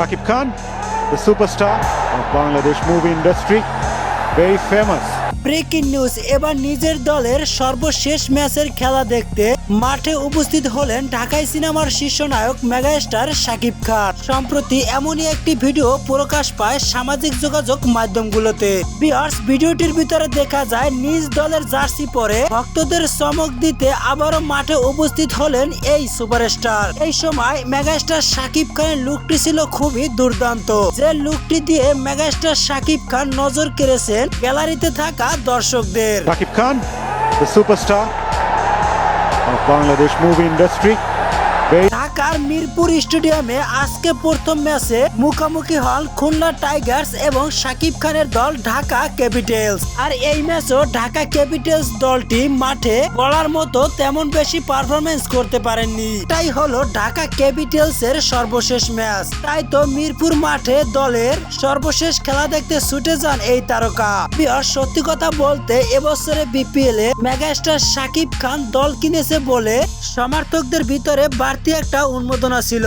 Rakib Khan, the superstar of Bangladesh movie industry, very famous. Breaking news, এবার নিজের দলের সর্বশেষ ম্যাচের খেলা দেখতে মাঠে উপস্থিত হলেন ঢাকাই সিনেমার শীর্ষ নায়ক মেগাস্টার শাকিব খান। সম্প্রতি এমনই একটি ভিডিও প্রকাশ পায় সামাজিক যোগাযোগ মাধ্যমগুলোতে। বিয়ার্স, ভিডিওটির ভিতরে দেখা যায় নিজ দলের জার্সি পরে ভক্তদের চমক দিতে আবারও মাঠে উপস্থিত হলেন এই সুপারস্টার। এই সময় মেগাস্টার শাকিব খানের লুকটি ছিল খুবই দুর্দান্ত। যে লুকটি দিয়ে মেগাস্টার শাকিব খান নজর কেড়েছেন, গ্যালারিতে থাকা দর্শকদের Khan, the superstar of Bangladesh movie industry, very ঢাকার মিরপুর স্টেডিয়ামে আজকে প্রথম ম্যাচে মুখোমুখি হন খুলনা টাইগার্স এবং সাকিব খানের দল ঢাকা ক্যাপিটালস। আর এই ম্যাচও ঢাকা ক্যাপিটালস দলটি মাঠে বলার মতো তেমন বেশি পারফরমেন্স করতে পারেননি। তাই হলো ঢাকা ক্যাপিটালস এর সর্বশেষ ম্যাচ। তাই তো মিরপুর মাঠে দলের সর্বশেষ খেলা দেখতে ছুটে যান এই তারকা। সত্যি কথা বলতে এবছরে বিপিএল এ মেগাস্টার সাকিব খান দল কিনেছে বলে সমর্থকদের ভিতরে বাড়তি একটা উন্মোদনা ছিল।